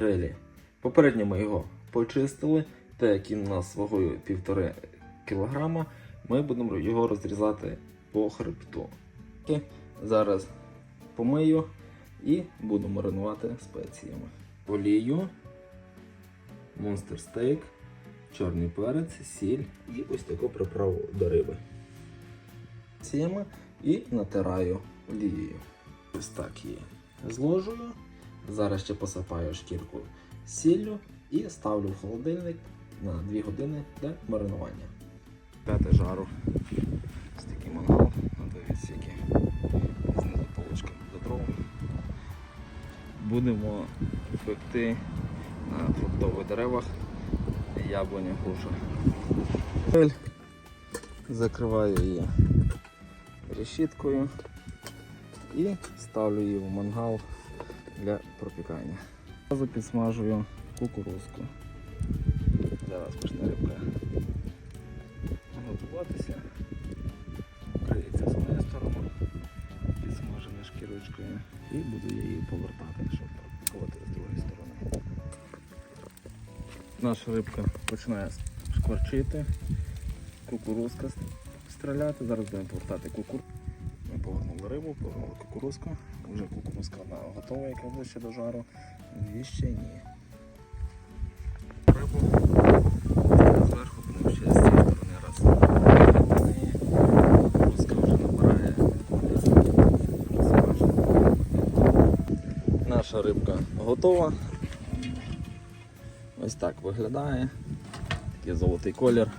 грилі. Попередньо ми його почистили, так як він у нас вагою 1,5 кг, ми будемо його розрізати по хребту. Зараз помию і буду маринувати спеціями. Олію, монстер стейк, чорний перець, сіль і ось таку приправу до риби. І натираю олією. Ось так її зложую. Зараз ще посипаю шкірку сіллю і ставлю в холодильник на 2 години для маринування. П'яте жару. Ось такий мангал на дві відсіки. Знизу полочка до дров. Будемо пекти на фруктових деревах яблуня груша. Закриваю її решіткою і ставлю її в мангал для пропікання. Зразу підсмажую кукурузку. Зараз почне рибка готуватися. Криється з моєї сторони, підсмажена шкірочкою. І буду її повертати, щоб пропікувати з другої сторони. Наша рибка починає шкварчити, кукурузка стріляти. Зараз будемо повертати кукурузку. Повернули рибу, повернули кукурузку. Вже кукурузка готова, яка ближче до жару. Дві ще ні. Рибу зверху з сторони раз. Кукурузка вже набирає. Наша рибка готова. Ось так виглядає. Такий золотий колір.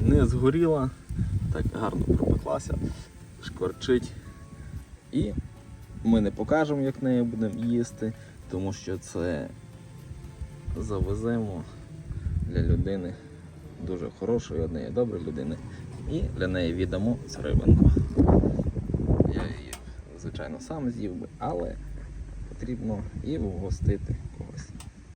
Не згоріла, так гарно пропеклася, шкварчить. І ми не покажемо, як нею будемо їсти, тому що це завеземо для людини дуже хорошої, однієї доброї людини. І для неї віддамо рибинку. Я її, звичайно, сам з'їв би, але потрібно і вгостити когось.